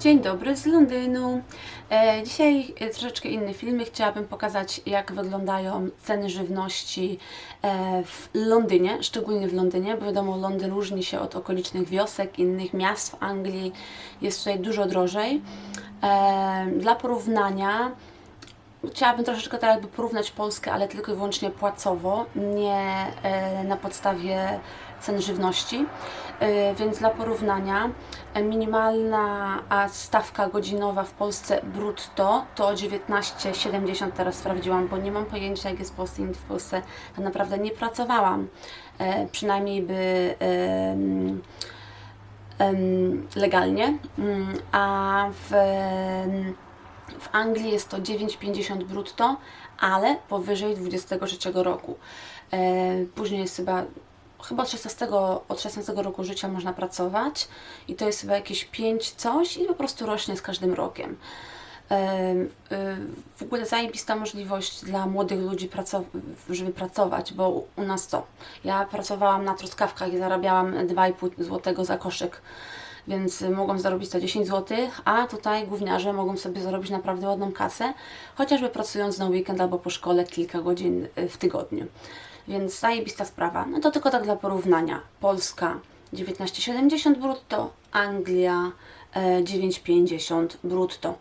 Dzień dobry z Londynu. E, Dzisiaj e, troszeczkę inny film. Chciałabym pokazać, jak wyglądają ceny żywności e, w Londynie, szczególnie w Londynie, bo wiadomo, Londyn różni się od okolicznych wiosek, innych miast w Anglii. Jest tutaj dużo drożej. Dla porównania, Chciałabym troszeczkę tak jakby porównać Polskę, ale tylko i wyłącznie płacowo, nie na podstawie cen żywności. E, Więc dla porównania e, minimalna stawka godzinowa w Polsce brutto to 19,70 teraz sprawdziłam, bo nie mam pojęcia jak jest w Polsce, w Polsce tak naprawdę nie pracowałam. E, Przynajmniej by legalnie, Mm, a w w Anglii jest to 9,50 brutto, ale powyżej 23 roku. E, Później jest chyba, chyba od 16, od 16 roku życia można pracować i to jest chyba jakieś 5 coś i po prostu rośnie z każdym rokiem. E, W ogóle zajebista możliwość dla młodych ludzi, żeby pracować, bo u nas co? Ja pracowałam na truskawkach i zarabiałam 2,5 zł za koszyk więc mogą zarobić to 10 zł, a tutaj gówniarze mogą sobie zarobić naprawdę ładną kasę, chociażby pracując na weekend albo po szkole kilka godzin y, w tygodniu. Więc zajebista sprawa. No to tylko tak dla porównania. Polska 19,70 brutto, Anglia e, 9,50 brutto.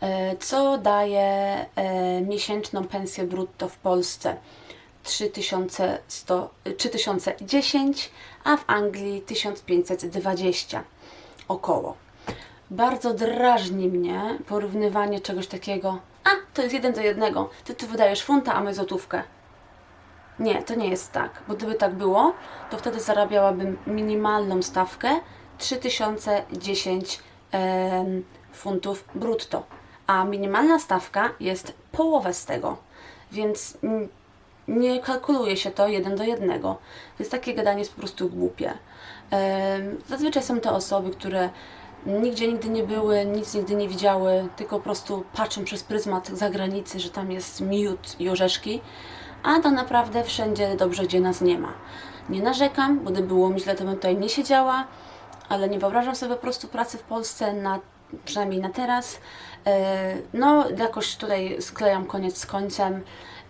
E, Co daje e, miesięczną pensję brutto w Polsce? 3100, 3010, a w Anglii 1520 około. Bardzo drażni mnie porównywanie czegoś takiego. A, to jest jeden do jednego. Ty tu wydajesz funta, a my złotówkę. Nie, to nie jest tak, bo gdyby tak było, to wtedy zarabiałabym minimalną stawkę 3010 em, funtów brutto, a minimalna stawka jest połowę z tego, więc nie kalkuluje się to jeden do jednego, więc takie gadanie jest po prostu głupie. Em, Zazwyczaj są to osoby, które nigdzie nigdy nie były, nic nigdy nie widziały, tylko po prostu patrzą przez pryzmat zagranicy, że tam jest miód i orzeszki, a tak naprawdę wszędzie dobrze, gdzie nas nie ma. Nie narzekam, bo gdyby było mi źle, to bym tutaj nie siedziała, ale nie wyobrażam sobie po prostu pracy w Polsce, na, przynajmniej na teraz. E, No, jakoś tutaj sklejam koniec z końcem.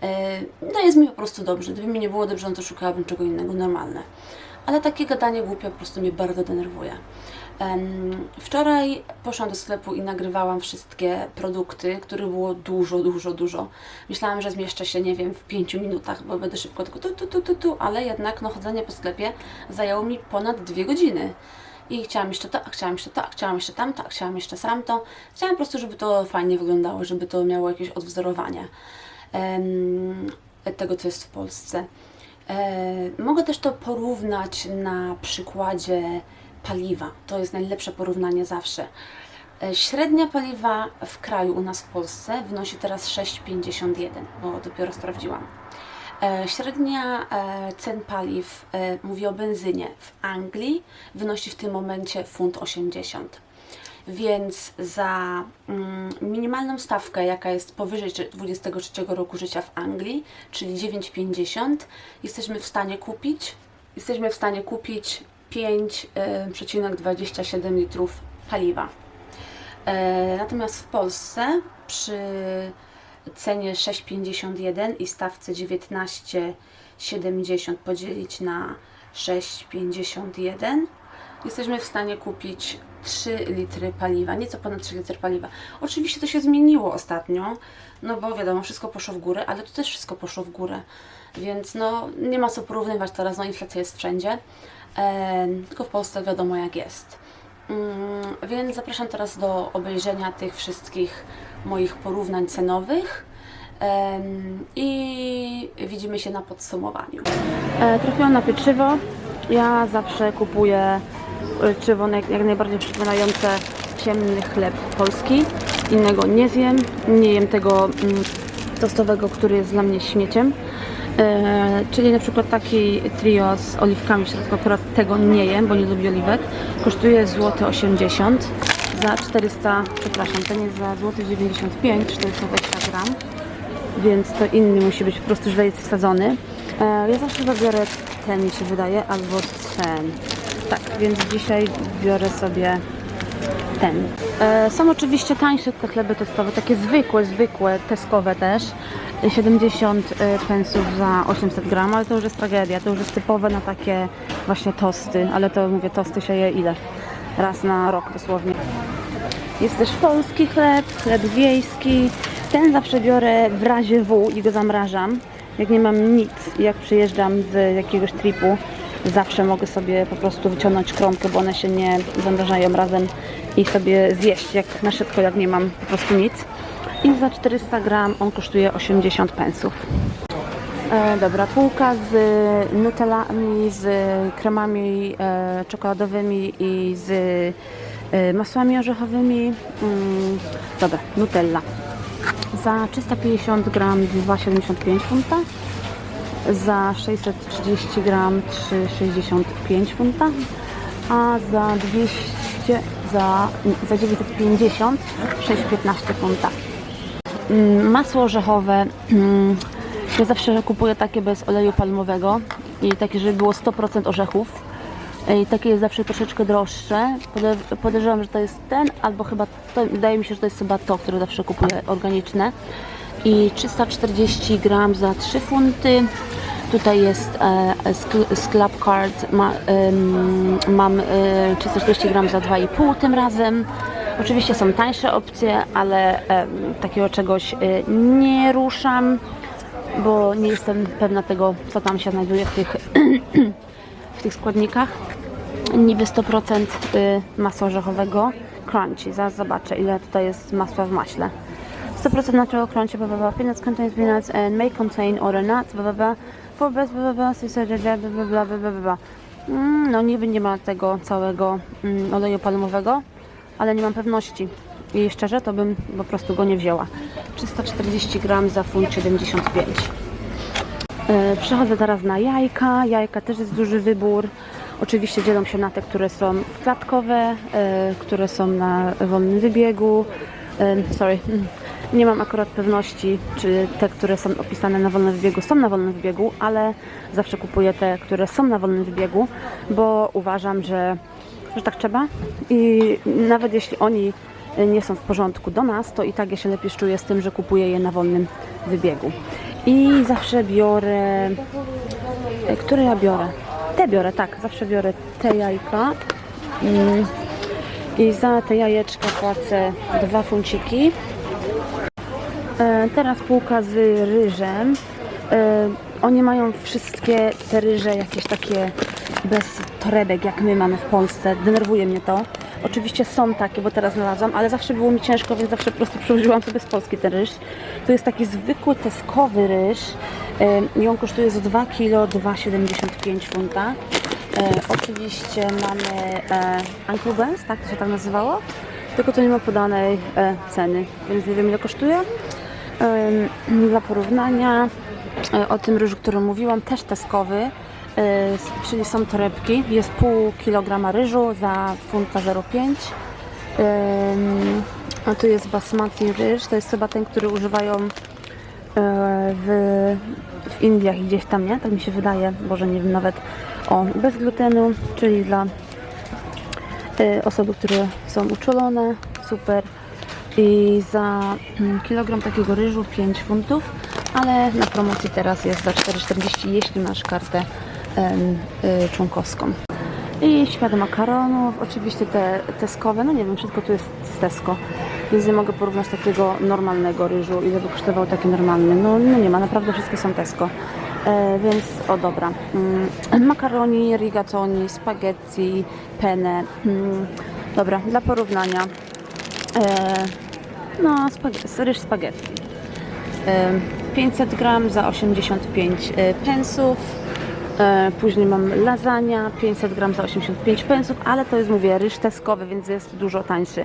E, No, jest mi po prostu dobrze. Gdyby mi nie było dobrze, no to szukałabym czego innego, normalne. Ale takie gadanie głupie po prostu mnie bardzo denerwuje. Wczoraj poszłam do sklepu i nagrywałam wszystkie produkty, których było dużo, dużo, dużo. Myślałam, że zmieszczę się, nie wiem, w pięciu minutach, bo będę szybko tylko tu, tu, tu, tu, tu, ale jednak no, chodzenie po sklepie zajęło mi ponad dwie godziny. I chciałam jeszcze to, a chciałam jeszcze to, a chciałam jeszcze tamto, a chciałam jeszcze tamto. Chciałam po prostu, żeby to fajnie wyglądało, żeby to miało jakieś odwzorowanie em, tego, co jest w Polsce. E, Mogę też to porównać na przykładzie paliwa. To jest najlepsze porównanie zawsze. E, Średnia paliwa w kraju u nas w Polsce wynosi teraz 6,51, bo dopiero sprawdziłam. E, Średnia e, cen paliw, mówię o benzynie, w Anglii wynosi w tym momencie funt 80. Więc za mm, minimalną stawkę, jaka jest powyżej czy- 23 roku życia w Anglii, czyli 9,50, jesteśmy w stanie kupić, jesteśmy w stanie kupić 5,27 litrów paliwa. E, Natomiast w Polsce przy cenie 6,51 i stawce 19,70 podzielić na 6,51 jesteśmy w stanie kupić 3 litry paliwa, nieco ponad 3 litry paliwa. Oczywiście to się zmieniło ostatnio, no bo wiadomo, wszystko poszło w górę, ale to też wszystko poszło w górę, więc no nie ma co porównywać teraz, no inflacja jest wszędzie, tylko w Polsce wiadomo jak jest. Mm, Więc zapraszam teraz do obejrzenia tych wszystkich moich porównań cenowych i widzimy się na podsumowaniu. E, trafiłam na pieczywo. Ja zawsze kupuję pieczywo jak, jak najbardziej przypominające ciemny chleb polski. Innego nie zjem. Nie jem tego mm, tostowego, który jest dla mnie śmieciem. E, czyli na przykład taki trio z oliwkami w środku, akurat tego nie jem, bo nie lubię oliwek. Kosztuje złoty 80 za 400, przepraszam, ten jest za złoty 95, 420 gram, więc to inny musi być po prostu źle jest wsadzony. E, ja zawsze wybiorę ten mi się wydaje, albo ten. Tak, więc dzisiaj biorę sobie ten. E, są oczywiście tańsze te chleby tostowe, takie zwykłe, zwykłe, teskowe też. 70 e, pensów za 800 gram, ale to już jest tragedia, to już jest typowe na takie właśnie tosty, ale to mówię, tosty się je ile? Raz na rok dosłownie. Jest też polski chleb, chleb wiejski. Ten zawsze biorę w razie W i go zamrażam. Jak nie mam nic, jak przyjeżdżam z jakiegoś tripu, zawsze mogę sobie po prostu wyciągnąć kromkę, bo one się nie zamrażają razem i sobie zjeść jak na szybko, jak nie mam po prostu nic. I za 400 gram on kosztuje 80 pensów. E, dobra, półka z nutellami, z kremami e, czekoladowymi i z e, masłami orzechowymi. Mm, dobra, nutella. Za 350 gram 2,75 funta. Za 630 gram 3,65 funta. A za 200, za, za 950 6,15 funta. Masło orzechowe. mm, Ja zawsze kupuję takie bez oleju palmowego i takie, żeby było 100% orzechów. I takie jest zawsze troszeczkę droższe. Pode- Podejrzewam, że to jest ten, albo chyba to, wydaje mi się, że to jest chyba to, które zawsze kupuję organiczne. I 340 gram za 3 funty. Tutaj jest e, skl- Sclap Card. Ma, mam e, 340 gram za 2,5 tym razem. Oczywiście są tańsze opcje, ale em, takiego czegoś e, nie ruszam, bo nie jestem pewna tego, co tam się znajduje w tych, w tych składnikach. Niby 100% y, masła orzechowego crunchy. Zaraz zobaczę, ile tutaj jest masła w maśle. 100% natural crunchy, blah, blah, blah. Peanuts contains peanuts and may contain other nuts, blah, blah, blah. Blah, blah, blah. Mm, no niby nie ma tego całego mm, oleju palmowego, ale nie mam pewności. I szczerze, to bym po prostu go nie wzięła. 340 gram za funt 75. E, Przechodzę teraz na jajka. Jajka też jest duży wybór. Oczywiście dzielą się na te, które są wkładkowe, e, które są na wolnym wybiegu. E, Sorry, mm, nie mam akurat pewności, czy te, które są opisane na wolnym wybiegu są na wolnym wybiegu, ale zawsze kupuję te, które są na wolnym wybiegu, bo uważam, że, że tak trzeba. I nawet jeśli oni nie są w porządku do nas, to i tak ja się lepiej czuję z tym, że kupuję je na wolnym wybiegu. I zawsze biorę. Które ja biorę? Te biorę, tak. Zawsze biorę te jajka. Mm. I za te jajeczka płacę dwa funciki. E, Teraz półka z ryżem. E, Oni mają wszystkie te ryże jakieś takie bez torebek, jak my mamy w Polsce. Denerwuje mnie to. Oczywiście są takie, bo teraz znalazłam, ale zawsze było mi ciężko, więc zawsze po prostu przyłożyłam sobie z Polski ten ryż. To jest taki zwykły teskowy ryż e, i on kosztuje za 2 kg 2,75 funta. Oczywiście mamy Uncle Ben's, tak to się tak nazywało, tylko to nie ma podanej ceny, więc nie wiem ile kosztuje. Dla porównania e, o tym ryżu, którym mówiłam, też teskowy, e, czyli są torebki, jest pół kilograma ryżu za funta 0,5. Em, A tu jest basmati ryż, to jest chyba ten, który używają e, w, w Indiach i gdzieś tam, nie? Tak mi się wydaje, Boże, nie wiem nawet. O, bez glutenu, czyli dla osoby, które są uczulone, super. I za mm, kilogram takiego ryżu 5 funtów, ale na promocji teraz jest za 4,40, jeśli masz kartę y, członkowską. I świat makaronów, oczywiście te teskowe, no nie wiem, wszystko tu jest z Tesco, więc nie mogę porównać takiego normalnego ryżu, ile by kosztował taki normalny. No, no nie ma, naprawdę wszystkie są Tesco. E, więc o dobra. Mm, makaroni, rigatoni, spaghetti, penne. Mm, dobra, dla porównania. E, no, ryż spaghetti. E, 500 gram za 85 e, pensów. E, Później mam lasagna, 500 gram za 85 pensów, ale to jest, mówię, ryż teskowy, więc jest dużo tańszy.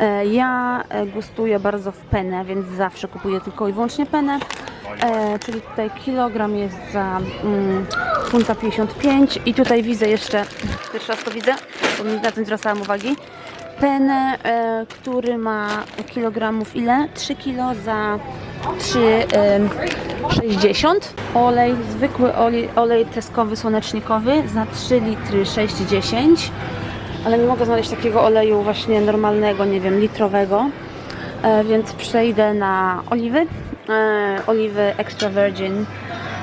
E, Ja gustuję bardzo w penę, więc zawsze kupuję tylko i wyłącznie penę. Czyli tutaj kilogram jest za mm, funta 55 i tutaj widzę jeszcze, pierwszy raz to widzę, bo mi na nie zwracałam uwagi, penę, e, który ma kilogramów ile? 3 kilo za 3,60 olej, zwykły olej, olej teskowy słonecznikowy za 3 litry 6,10 ale nie mogę znaleźć takiego oleju właśnie normalnego, nie wiem, litrowego, e, więc przejdę na oliwy. E, oliwy extra virgin.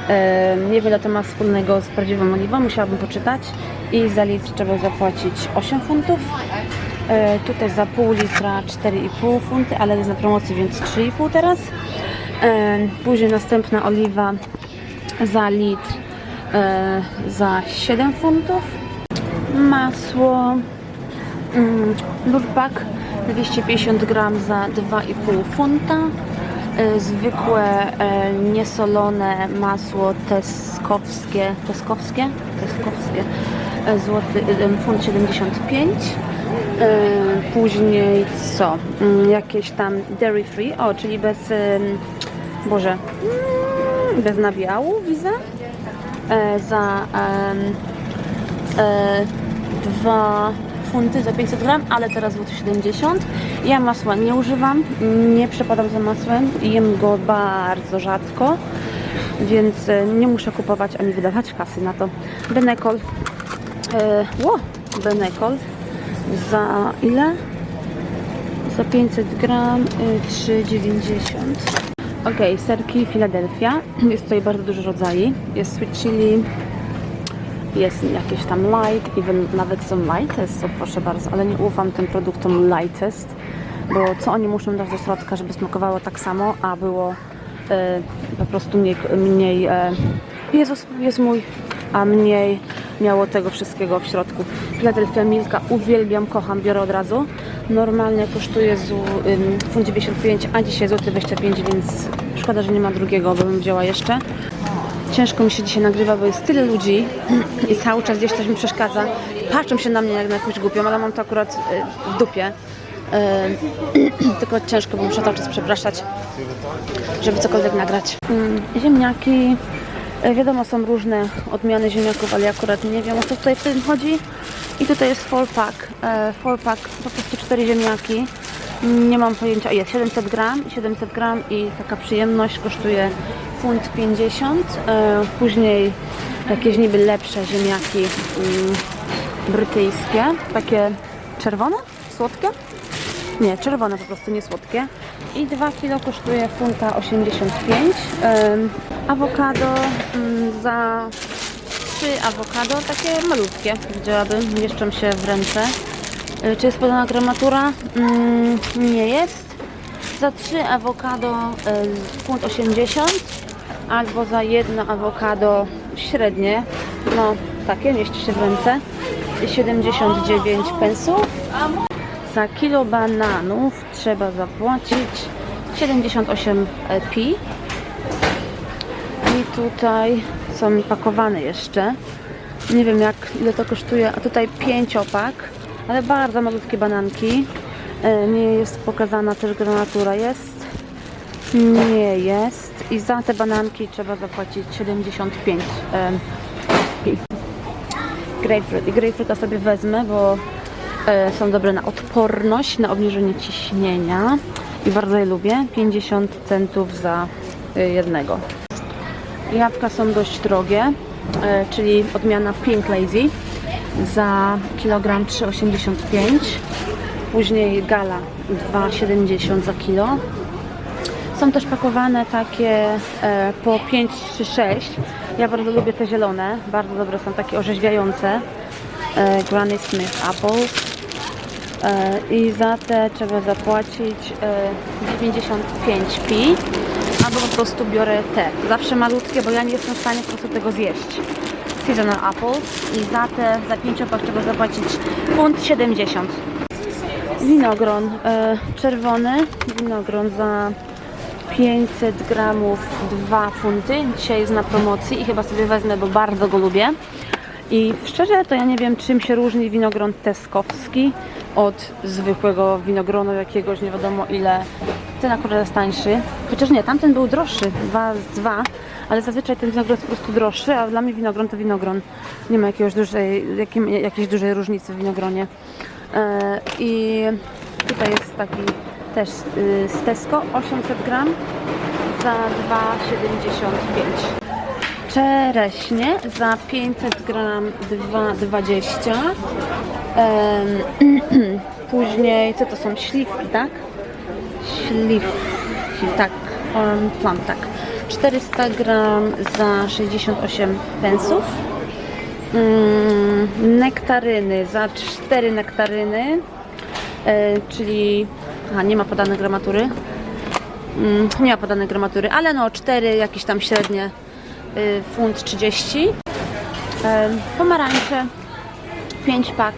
E, nie wiele to ma wspólnego z prawdziwą oliwą, musiałabym poczytać. I za litr trzeba zapłacić 8 funtów. E, tutaj za pół litra 4,5 funty, ale jest na promocji, więc 3,5 teraz. E, później następna oliwa za litr e, za 7 funtów. Masło mm, Lurpak 250 gram za 2,5 funta. Zwykłe, niesolone masło teskowskie, teskowskie, teskowskie, złoty, funt 75. E, Później co? Mm, Jakieś tam dairy free, o, czyli bez, Boże, mm, bez nabiału, widzę. E, Za e, 2 funty za 500 gram, ale teraz złoty 70. Ja masła nie używam, nie przepadam za masłem, jem go bardzo rzadko, więc nie muszę kupować ani wydawać kasy na to. Benekol, e, ło, Benekol za ile? Za 500 gram y, 3,90. Ok, serki Philadelphia. Jest tutaj bardzo dużo rodzajów. Jest sweet chili, jest jakieś tam light, even nawet są lightest, to proszę bardzo, ale nie ufam tym produktom lightest, bo co oni muszą dać do środka, żeby smakowało tak samo, a było e, po prostu mniej, mniej e, Jezus, jest mój, a mniej miało tego wszystkiego w środku. Philadelphia Milka uwielbiam, kocham, biorę od razu. Normalnie kosztuje zu, ym, funt 95, a dzisiaj złoty 25, więc szkoda, że nie ma drugiego, bo bym wzięła jeszcze. Ciężko mi się dzisiaj nagrywa, bo jest tyle ludzi i cały czas gdzieś coś mi przeszkadza. Patrzą się na mnie jak na jakąś głupią, ale mam to akurat y, w dupie. Tylko ciężko, bo muszę cały czas przepraszać, żeby cokolwiek nagrać. Ziemniaki. Y, Wiadomo, są różne odmiany ziemniaków, ale ja akurat nie wiem o co tutaj w tym chodzi. I tutaj jest four pack. E, Four pack, po prostu cztery ziemniaki. Nie mam pojęcia, jest 700 gram, 700 gram i taka przyjemność kosztuje funt 50. E, Później jakieś niby lepsze ziemniaki mm, brytyjskie, takie czerwone, słodkie. Nie, czerwone po prostu, nie słodkie. I 2 kg kosztuje funta 85. Ym, awokado ym, za 3 awokado, takie malutkie, widziałabym, mieszczą się w ręce. Y, Czy jest podana gramatura? Mm, nie jest. Za 3 awokado y, funt 80 albo za jedno awokado średnie, no takie, mieści się w ręce, 79 pensów. Za kilo bananów trzeba zapłacić 78 pi. I tutaj są pakowane jeszcze. Nie wiem jak ile to kosztuje, a tutaj pięciopak, ale bardzo malutkie bananki. E, Nie jest pokazana też granatura. Jest? Nie jest. I za te bananki trzeba zapłacić 75 em, pi. Grapefruit. I grapefruita sobie wezmę, bo e, są dobre na odporność, na obniżenie ciśnienia i bardzo je lubię. 50 centów za e, jednego. Jabłka są dość drogie, e, czyli odmiana Pink Lazy za kilogram 3,85. Później Gala 2,70 za kilo. Są też pakowane takie e, po 5 czy 6. Ja bardzo lubię te zielone, bardzo dobre są takie orzeźwiające. E, Granny Smith Apples. E, I za te trzeba zapłacić e, 95 pi. Albo po prostu biorę te. Zawsze malutkie, bo ja nie jestem w stanie po prostu tego zjeść. Seasonal Apples. I za te, za 5 opak trzeba zapłacić funt 70. Winogron e, czerwony, winogron za 500 gramów 2 funty. Dzisiaj jest na promocji i chyba sobie wezmę, bo bardzo go lubię. I szczerze to ja nie wiem czym się różni winogron teskowski od zwykłego winogronu jakiegoś, nie wiadomo ile. Ten akurat jest tańszy. Chociaż nie, tamten był droższy, 2 2, ale zazwyczaj ten winogron jest po prostu droższy, a dla mnie winogron to winogron. Nie ma jakiegoś dużej, jakim, jakiejś dużej różnicy w winogronie. E, I tutaj jest taki też y, z Tesco 800 gram za 2,75. Czereśnie za 500 gram 2,20 Em, później, co to są? Śliwki, tak? Śliwki, tak. Farm plum, tak. 400 gram za 68 pensów. Mm, nektaryny za 4 nektaryny, e, czyli aha, nie ma podanej gramatury. Mm, nie ma podanej gramatury, ale no 4 jakieś tam średnie funt 30. E, pomarańcze 5 pak.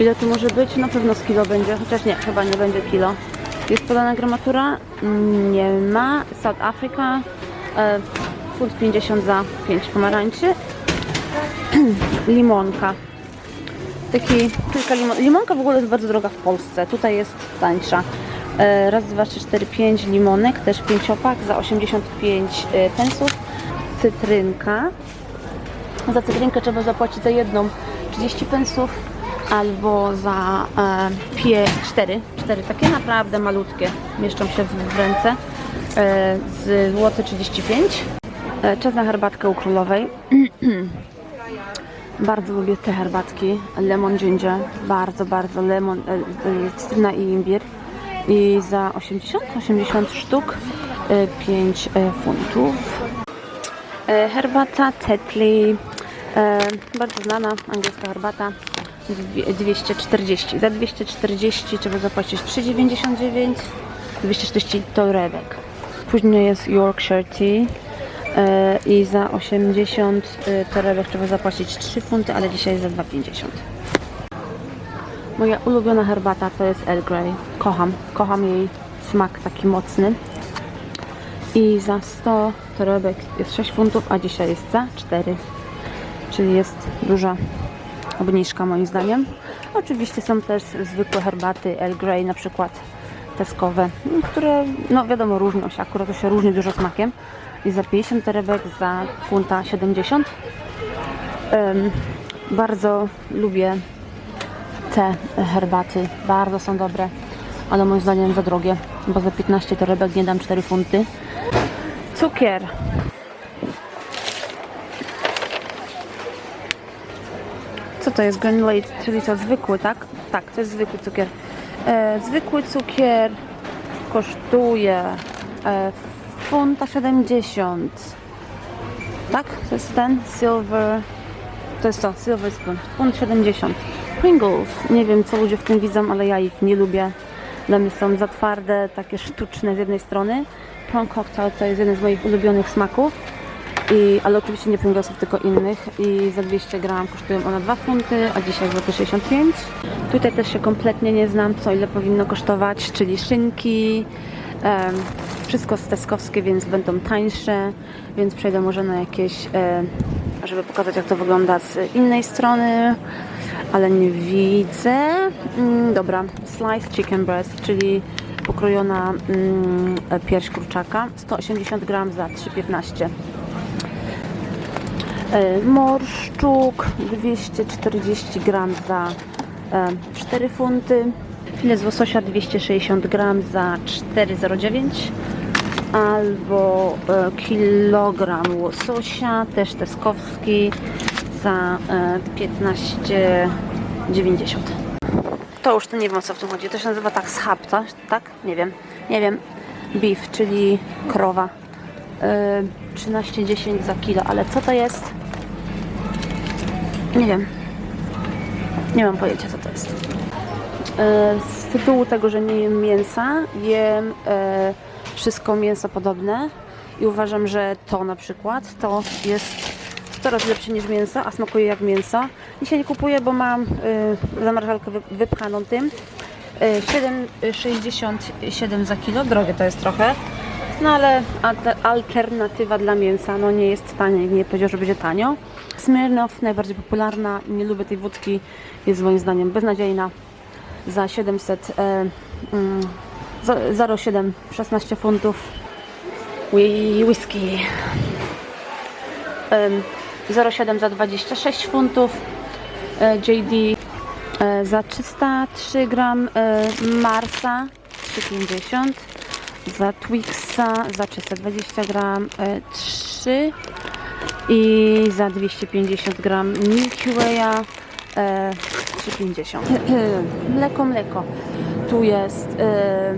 Ile tu może być? Na pewno z kilo będzie, chociaż nie, chyba nie będzie kilo. Jest podana gramatura? Nie ma. South Africa. Funt 50 za 5 pomarańczy. Limonka. Taki kilka limon. Limonka w ogóle jest bardzo droga w Polsce. Tutaj jest tańsza. E, Raz, dwa, trzy, cztery, pięć limonek, też pięciopak za 85 e, pensów. Cytrynka. Za cytrynkę trzeba zapłacić za jedną 30 pensów albo za e, pie, 4, 4 takie naprawdę malutkie mieszczą się w, ręce. E, z złoty 35 e, czas na herbatkę u królowej. Bardzo lubię te herbatki. Lemon ginger. Bardzo bardzo lemon e, e, cytryna i imbir. I za 80 80 sztuk e, 5 e, funtów Herbata Tetley, e, bardzo znana angielska herbata, dwie- 240. Za 240 trzeba zapłacić 3,99, 240 torebek. Później jest Yorkshire Tea e, i za 80 e, torebek trzeba zapłacić 3 funty, ale dzisiaj za 2,50. Moja ulubiona herbata to jest Earl Grey. Kocham, kocham jej smak taki mocny. I za 100 torebek jest 6 funtów, a dzisiaj jest za 4. Czyli jest duża obniżka moim zdaniem. Oczywiście są też zwykłe herbaty Earl Grey, na przykład teskowe, które no wiadomo różnią się, akurat to się różni dużo smakiem. I za 50 torebek za funta 70. Em, bardzo lubię te herbaty, bardzo są dobre, ale moim zdaniem za drogie, bo za 15 torebek nie dam 4 funty. Cukier. Co to jest granulate, czyli co, zwykły, tak? Tak, to jest zwykły cukier. E, zwykły cukier kosztuje e, funta 70. Tak? To jest ten silver. To jest to, silver spoon. Funt 70. Pringles. Nie wiem, co ludzie w tym widzą, ale ja ich nie lubię. Dla mnie są za twarde, takie sztuczne z jednej strony. Prawn cocktail to jest jeden z moich ulubionych smaków. I, ale oczywiście nie Pringlesów, tylko innych. I za 200 gram kosztują one 2 funty, a dzisiaj złoty 65. Tutaj też się kompletnie nie znam, co ile powinno kosztować, czyli szynki. wszystko z teskowskie, więc będą tańsze, więc przejdę może na jakieś, e, żeby pokazać jak to wygląda z innej strony, ale nie widzę. Mm, dobra, sliced chicken breast, czyli pokrojona mm, pierś kurczaka, 180 gram za 3,15. E, Morszczuk 240 gram za e, 4 funty. Filet z łososia 260 gram za 4,09 albo e, kilogram łososia, też teskowski za e, 15,90. To już to nie wiem o co w tym chodzi. To się nazywa tak schab, tak? tak? Nie wiem. Nie wiem. Beef, czyli krowa. E, 13,10 za kilo, ale co to jest? Nie wiem. Nie mam pojęcia co to jest. E, Z tytułu tego, że nie jem mięsa, jem e, wszystko mięso podobne i uważam, że to na przykład to jest 100 razy lepsze niż mięso, a smakuje jak mięso. Dzisiaj nie kupuję, bo mam e, zamrażalkę wy- wypchaną tym. E, 7,67 za kilo, drogie to jest trochę. No ale alter- alternatywa dla mięsa, no nie jest tanie, nie powiedział, że będzie tanio. Smirnoff, najbardziej popularna, nie lubię tej wódki, jest moim zdaniem beznadziejna. Za 700, e, mm, za- 0,7, 16 funtów Whi- whisky. 0,7 za 26 funtów e, JD e, za 303 gram e, Marsa 3,50 za Twixa za 320 gram e, 3 i za 250 gram Milky Way'a e, 3,50. mleko, mleko. Tu jest e,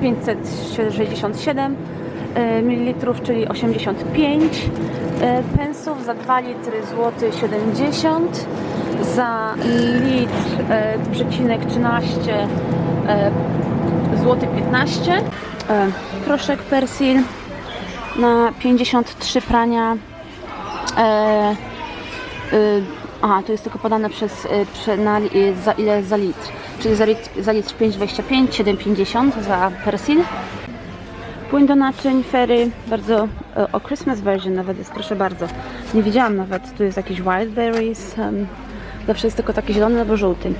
567 e, ml, czyli 85 e, pensów za 2 litry złoty 70 za litr e, przecinek 13 e, złoty 15 e, proszek persil na 53 prania e, y, aha, tu jest tylko podane przez, prze, na, y, za ile za litr. Czyli za litr, za litr 5,25, 7,50 za persil. Płyn do naczyń, fery, bardzo e, o Christmas version nawet jest, proszę bardzo. Nie widziałam nawet, tu jest jakiś wild berries, um, zawsze jest tylko taki zielony albo żółty.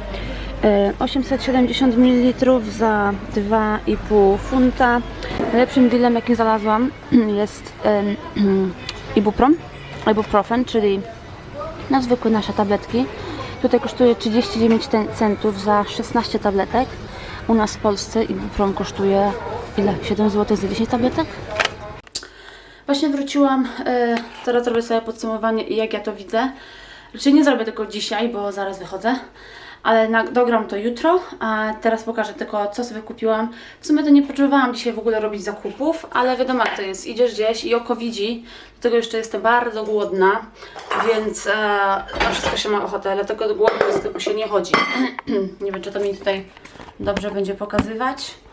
E, 870 ml za 2,5 funta. Najlepszym dealem jaki znalazłam jest ibuprom, ibuprofen, czyli na zwykłe nasze tabletki. Tutaj kosztuje 39 ten- centów za 16 tabletek. U nas w Polsce Ibuprom kosztuje ile? 7 zł za 10 tabletek? Właśnie wróciłam, e, teraz zrobię sobie podsumowanie i jak ja to widzę. Raczej nie zrobię tego dzisiaj, bo zaraz wychodzę, ale dogram to jutro, a teraz pokażę tylko co sobie kupiłam. W sumie to nie potrzebowałam dzisiaj w ogóle robić zakupów, ale wiadomo jak to jest, idziesz gdzieś i oko widzi, do tego jeszcze jestem bardzo głodna, więc e, na wszystko się ma ochotę, dlatego głodu do sklepu się nie chodzi. nie wiem czy to mi tutaj dobrze będzie pokazywać.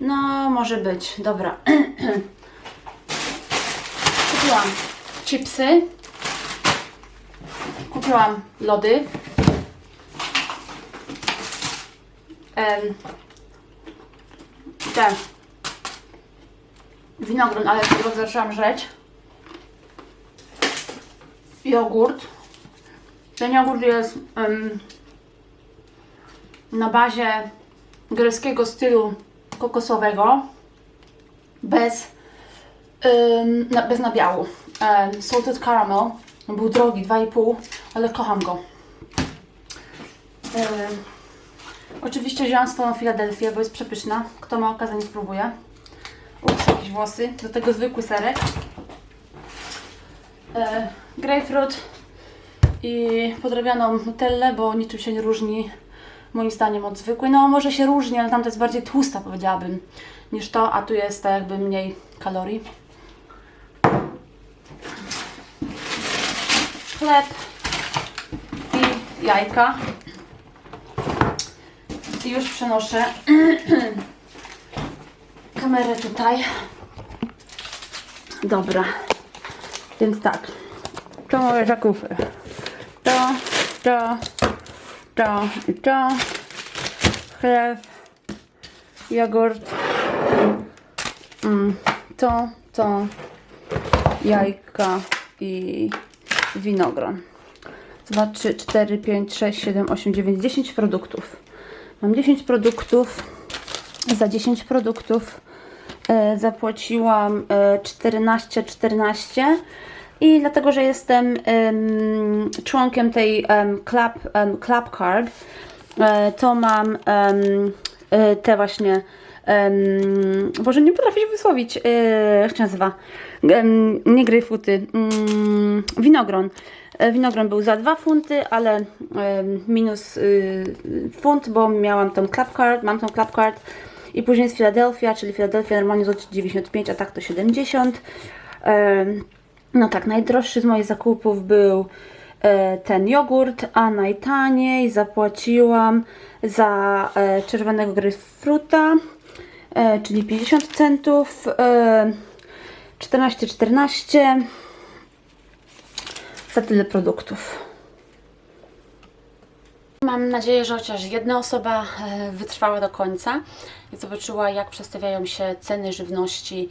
No, może być, dobra. Kupiłam chipsy. Kupiłam lody. Em, te winogron, ale tego zaczęłam żreć. Jogurt. Ten jogurt jest em, na bazie greckiego stylu kokosowego bez bez nabiału. Salted caramel. On Był drogi, 2,5, ale kocham go. Oczywiście wziąłam swoją Filadelfię, bo jest przepyszna. Kto ma okazję, nie spróbuje. Ups, jakieś włosy. Do tego zwykły serek. Grapefruit i podrabianą nutellę, bo niczym się nie różni moim zdaniem od zwykłej. No może się różni, ale tamta jest bardziej tłusta powiedziałabym niż to, a tu jest tak jakby mniej kalorii. Chleb i jajka. I już przenoszę kamerę tutaj. Dobra. Więc tak. To moje zakupy. To, to, to i to. Chleb, jogurt, mm, to, to, jajka i winogron. 2, 3, 4, 5, 6, 7, 8, 9, 10 produktów. Mam 10 produktów. Za 10 produktów e, zapłaciłam e, 14, 14 i dlatego, że jestem em, członkiem tej em, club, em, club card, e, to mam e, te właśnie um, Boże, nie potrafię się wysłowić, e, jak się nazywa, Em, nie grejpfruty, mm, winogron. E, Winogron był za 2 funty, ale em, minus y, funt, bo miałam tą club card, mam tą club card i później jest Philadelphia, czyli Philadelphia normalnie złoty 95, a tak to 70. Em, no tak, najdroższy z moich zakupów był e, ten jogurt, a najtaniej zapłaciłam za e, czerwonego grejpfruta, e, czyli 50 centów, e, 14,14 za tyle produktów. Mam nadzieję, że chociaż jedna osoba wytrwała do końca i zobaczyła, jak przestawiają się ceny żywności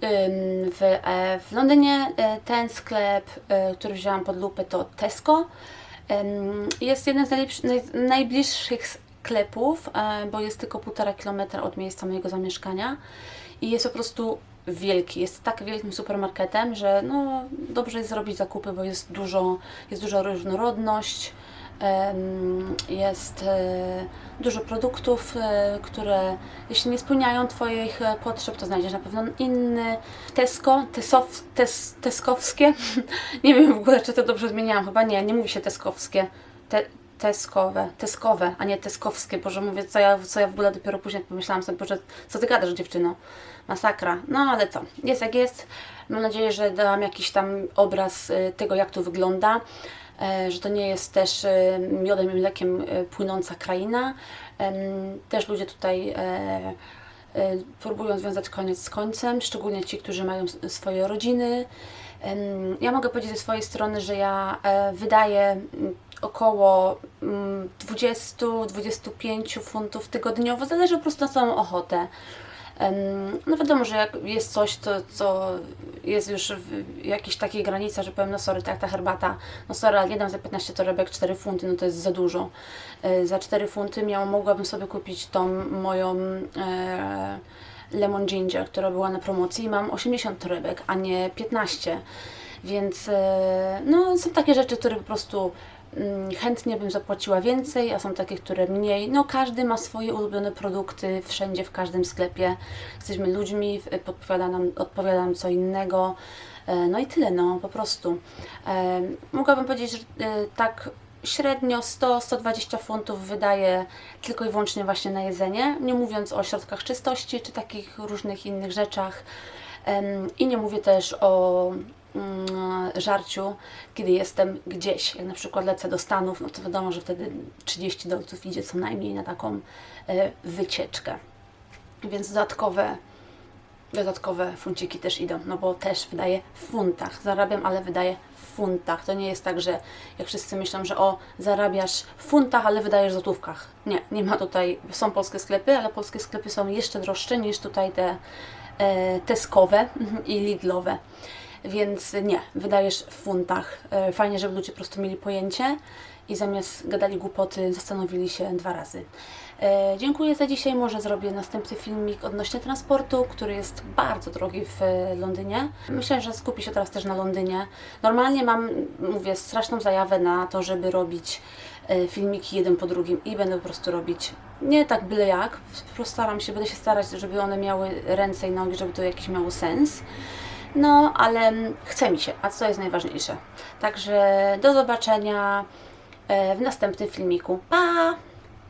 w, e, w Londynie. E, Ten sklep, e, który wzięłam pod lupę, to Tesco. Jest jeden z najbliższych sklepów, bo jest tylko półtora kilometra od miejsca mojego zamieszkania i jest po prostu wielki. Jest tak wielkim supermarketem, że no, dobrze jest zrobić zakupy, bo jest dużo, jest duża różnorodność. Jest e, dużo produktów, e, które jeśli nie spełniają Twoich e, potrzeb, to znajdziesz na pewno inny. Tesco, tesow, tes, teskowskie. nie wiem w ogóle, czy to dobrze zmieniałam. Chyba nie, nie mówi się teskowskie. Te, Teskowe, teskowe, a nie teskowskie, Boże, mówię, co ja, co ja w ogóle dopiero później pomyślałam sobie, Boże, co ty gadasz, dziewczyno? Masakra. No, ale co, jest jak jest. Mam nadzieję, że dałam jakiś tam obraz tego, jak to wygląda, że to nie jest też y, miodem i mlekiem y, płynąca kraina. Też ludzie tutaj e, e, próbują związać koniec z końcem, szczególnie ci, którzy mają swoje rodziny. Ja mogę powiedzieć ze swojej strony, że ja e, wydaję około mm, 20-25 funtów tygodniowo, zależy po prostu na całą ochotę. No wiadomo, że jak jest coś, to, co jest już w jakiejś takiej granicy, że powiem, no sorry, tak ta herbata, no sorry, ale nie dam za 15 torebek 4 funty, no to jest za dużo. E, Za 4 funty miał, mogłabym sobie kupić tą moją e, Lemon Ginger, która była na promocji i mam 80 torebek, a nie 15. Więc e, no, są takie rzeczy, które po prostu chętnie bym zapłaciła więcej, a są takie, które mniej. No każdy ma swoje ulubione produkty, wszędzie, w każdym sklepie. Jesteśmy ludźmi, podpowiada nam, odpowiada nam co innego. E, No i tyle, no po prostu. E, Mogłabym powiedzieć, że e, tak średnio 100-120 funtów wydaję tylko i wyłącznie właśnie na jedzenie, nie mówiąc o środkach czystości czy takich różnych innych rzeczach. I nie mówię też o mm, żarciu, kiedy jestem gdzieś, jak na przykład lecę do Stanów, no to wiadomo, że wtedy 30 dolców idzie co najmniej na taką e, wycieczkę. Więc dodatkowe, dodatkowe funciki też idą, no bo też wydaję w funtach. Zarabiam, ale wydaję w funtach. To nie jest tak, że jak wszyscy myślą, że o, zarabiasz w funtach, ale wydajesz w złotówkach. Nie, nie ma tutaj, są polskie sklepy, ale polskie sklepy są jeszcze droższe niż tutaj te e, i Lidlowe. Więc nie, wydajesz w funtach. E, Fajnie, żeby ludzie po prostu mieli pojęcie i zamiast gadali głupoty, zastanowili się dwa razy. E, Dziękuję za dzisiaj. Może zrobię następny filmik odnośnie transportu, który jest bardzo drogi w e, Londynie. Myślę, że skupię się teraz też na Londynie. Normalnie mam, mówię, straszną zajawę na to, żeby robić filmiki jeden po drugim i będę po prostu robić nie tak byle jak. Postaram się, będę się starać, żeby one miały ręce i nogi, żeby to jakiś miało sens. No, ale mm, chce mi się, a co jest najważniejsze. Także do zobaczenia e, w następnym filmiku. Pa!